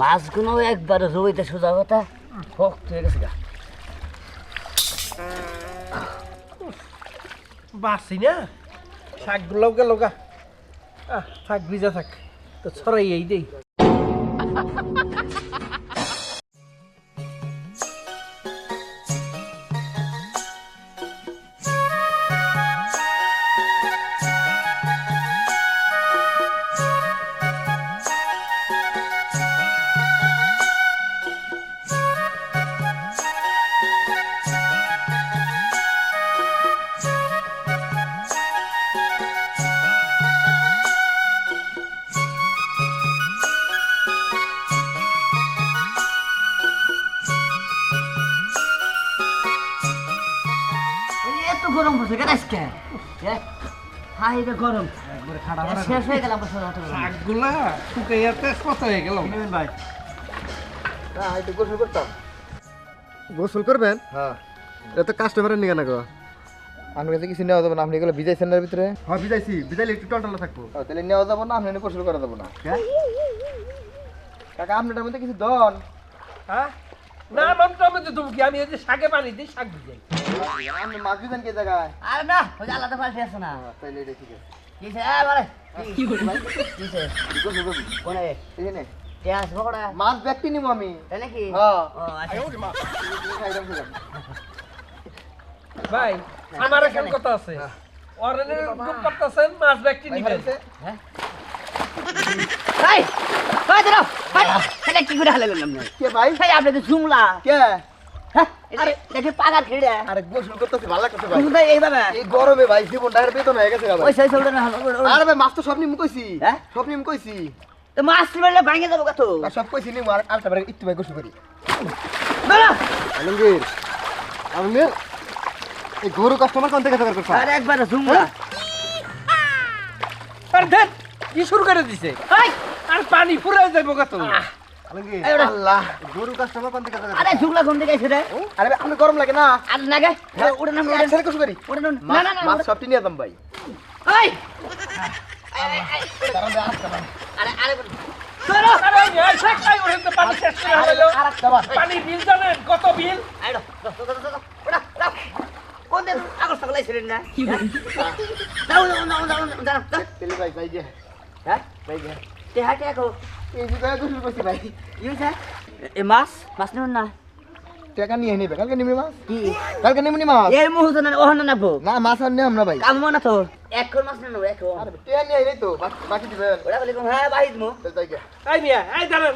মাছগুলো একবারে জমিতে সোজা কথা। শক্ত হয়ে গেছে গা বাসি না? শাকগুলো গেল গা থাক, ভিজা থাক। তো ছড়াই এই গরম পড়ছে কেন আজকে? হাই রে গরম। শেষ হয়ে গেলাম শাকগুলা হয়ে গেল। ভাই। হ্যাঁ একটু গোসল করতাম। গোসল করবেন? হ্যাঁ। এটা তো কাস্টমারের নিয়ে না গো। আমার কাছে কিছু নেওয়া যাবে না আপনি এগুলো ভিজাইছেন না ভিতরে? হ্যাঁ একটু টলটলা থাকব। তাহলে নেওয়া যাব না আপনি গোসল করা যাব না। হ্যাঁ? কাকা আপনার মধ্যে কিছু দন হ্যাঁ? না মন্ত্র আমি তো তুমি কি আমি এই যে শাকে পানি দিই শাক ভিজাই। মাছ ভিজান কে জায়গায়? আরে না ওই যে আলাদা পাল্টে আছে না। হ্যাঁ, তাইলে এটা ঠিক আছে। কিসে এ বারে কি কোনে? এখানে? কে আসব মাছ ব্যক্তি নিবো আমি। তাই নাকি? হ্যাঁ ও আচ্ছা। ভাই আমার এখন কথা আছে। অরেনের গ্রুপ করতেছেন মাছ ব্যক্তি ভাই, নিবেন। ভালো আছে? হাই হাই দাঁড়াও হাই এটা কি করে হালে গেলাম না কে ভাই? হাই আপনি তো জুমলা কে? হ্যাঁ আরে দেখে পাগার খেড়ে আরে গোসল করতেছি ভালো লাগতেছে ভাই। তুমি তো এইভাবে। এই গরমে ভাই জীবন ডায়ের বেতন হয়ে গেছে গা ভাই। ওই সেই চলতে না হলো আরে ভাই মাছ তো সব নিম কইছি। হ্যাঁ? সব নিম কইছি। তো মাছ মারলে ভাঙে যাব কত সব কইছি নিম আর আরেকটা বার একটু ভাই গোসল করি। না না আলমগীর আলমগীর এই গরু কাস্টমার কোন থেকে জোগাড় করছ? আরে একবার জুমলা আর দেন কি শুরু করে দিছে? আর পানি ফুরে যাব কত আল্লাহ গরু কাস্টমার কোন থেকে আরে ঘুম থেকে এসে রে? আরে আপনার গরম লাগে না। আর নাগে ওটা না ওটা একসাথে গোসল করি? ওটা না না মাছ সবটি নিয়ে ভাই। আরে আরে পানি পানি বিল জানেন কত বিল? আইডো ওটা ওটা কোন দিন আগর সকালে ছিলেন না? দাও দাও দাও দাও দাও দাও ভাই ভাই হ্যাঁ ভাই যে তে হাটে আকো এই যে ভাই গোসল করছি ভাই। ইউসা এ মাছ? মাছ নেব না টাকা নিয়ে নিবে কালকে নিবি মাছ। কি? কালকে নিবি মাছ। এই মুহূর্তে না ওহন না নাকবো না মাছ আর নিয়ে আমরা ভাই। কাম না তো এখন মাছ নেব এখন আরে টিয়া নিয়ে আইনি তো বাকি- দিবেন ওরা বলি হ্যাঁ বাহিদ মু। তাহলে তাই গে। এই মিয়া আয়, আয়,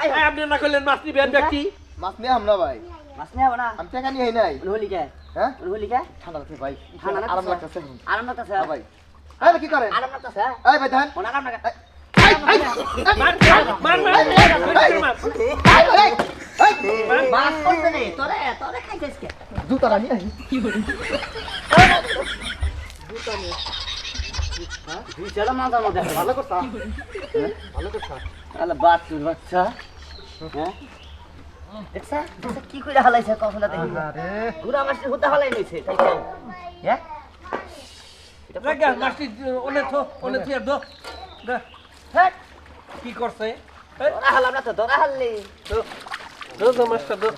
আয়। এই আপনি না করলেন মাছ নিবেন ব্যক্তি মাছ নিয়ে আমরা ভাই? মাছ নেব না? আমি টাকা নিয়ে আই নাই। হলি কে? হ্যাঁ হলি কে? ঠান্ডা লাগছে ভাই। আরাম লাগতেছে আরাম লাগতেছে ভাই। এই কি করেন আরাম লাগতেছে এই ভাই ধান। আরাম মার মার মার মার মার মাছ করতে নেই তোরে তোরে খাইছিস কে জুতাটা নিয়ে আই চলো মাথার মধ্যে ভালো হ্যাঁ, ভালো করতা তাহলে বাচ্চুর বাচ্চা হ্যাঁ দেখছা দেখছা কি করে হালাইছে কখন দেখি গুড়া মাছটি হতে হালাই নিছে হ্যাঁ কি করছে? ধরা হালাম না তো ধরা হাললি। দো মাছটা দো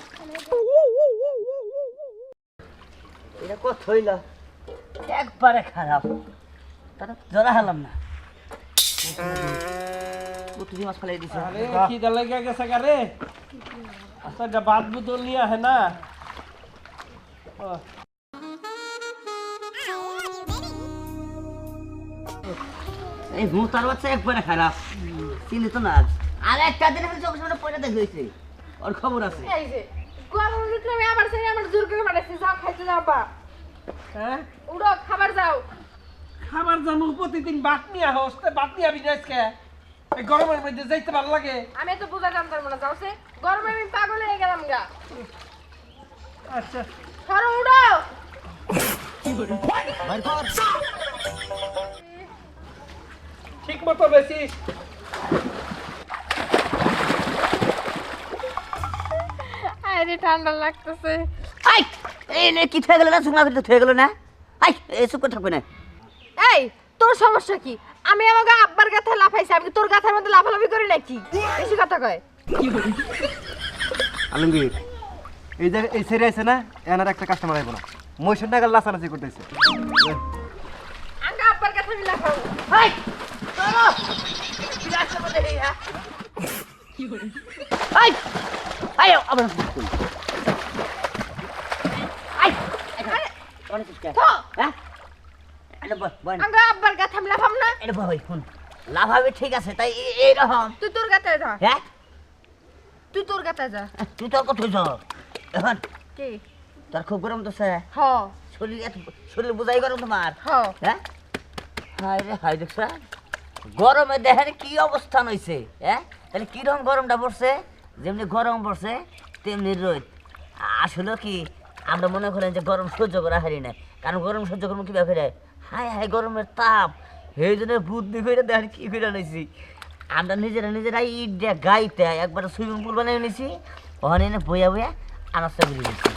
এটা কত হইল? একবারে খারাপ। তাহলে ধরা হালাম না। তুই মাছ ফেলাই দিছে। আরে কি দা লাগা গেছে গারে আচ্ছা বাদ বুদল নিয়ে আহে না। ও, এই ভূতার বাচ্চা একবারে খারাপ। চিনি তো না আর একটা দিন আমি চোখের সামনে পয়সা দেখে হয়েছে। ওর খবর আছে। এই যে গরমের ভিতরে আমি আবার সেই আমার জোর করে বানাইছি যাও খাইতে যাও বা হ্যাঁ? উড়ো খাবার যাও। খাবার জানো প্রতিদিন বাট নিয়ে আহস তে বাট নিয়ে আবি আজকে। এই গরমের মধ্যে যাইতে ভালো লাগে। আমি তো বুঝা জানতাম না যাও সে। গরমে আমি পাগল হয়ে গেলাম গা। আচ্ছা। সরো উড়ো। ঠিক মতো বেশি। আরে ঠান্ডা লাগতেছে। আই এই নে কি থয়ে গেল না? শুকনা করে থয়ে গেল না? আই এই চুপ করে থাকবে না। এই তোর সমস্যা কি? আমি আমাকে আব্বার গাথায় লাফাইছি আমি তোর গাথার মধ্যে লাফালাফি করি নাকি? বেশি কথা কয়। আলমগীর এই যে এই সেরে আছে না এনার একটা কাস্টমার আইব না। মহিষের নাগাল লাচালাচি করতেছে। আঙ্গা আব্বার কথা মিলা খাও হাই চলো বিরাট করে দেখি হ্যাঁ হাই হাই আবার হাই অনেক কিছু থো হ্যাঁ এটা বল বল আঙ্গা আব্বার কথা মিলা খাম না এটা ভাই শুন লাভ হবে ঠিক আছে তাই এইরকম তুই তোর গাতে যা হ্যাঁ তুই তোর গাতে যা তুই তোর কোথায় যাও এখন কি তোর খুব গরম তো স্যার হ শরীর এত শরীর বোঝাই গরম তোমার হ হ্যাঁ হাই রে হাই দেখছ গরমে দেখেন কি অবস্থান হয়েছে হ্যাঁ? তাহলে কীরকম গরমটা পড়ছে? যেমনি গরম পড়ছে তেমনি রোদ। আসলে কি আমরা মনে করেন যে গরম সহ্য করা হারি না কারণ গরম সহ্য করব কি ব্যাপারে হাই হাই গরমের তাপ। সেই জন্য বুদ্ধি করে দেখেন কি করে নিয়েছি আমরা নিজেরা নিজেরা ইট দিয়ে গাইতে একবার সুইমিং পুল বানিয়ে নিয়েছি ওখানে এনে বইয়া বইয়া আনাজটা বেরিয়ে গেছি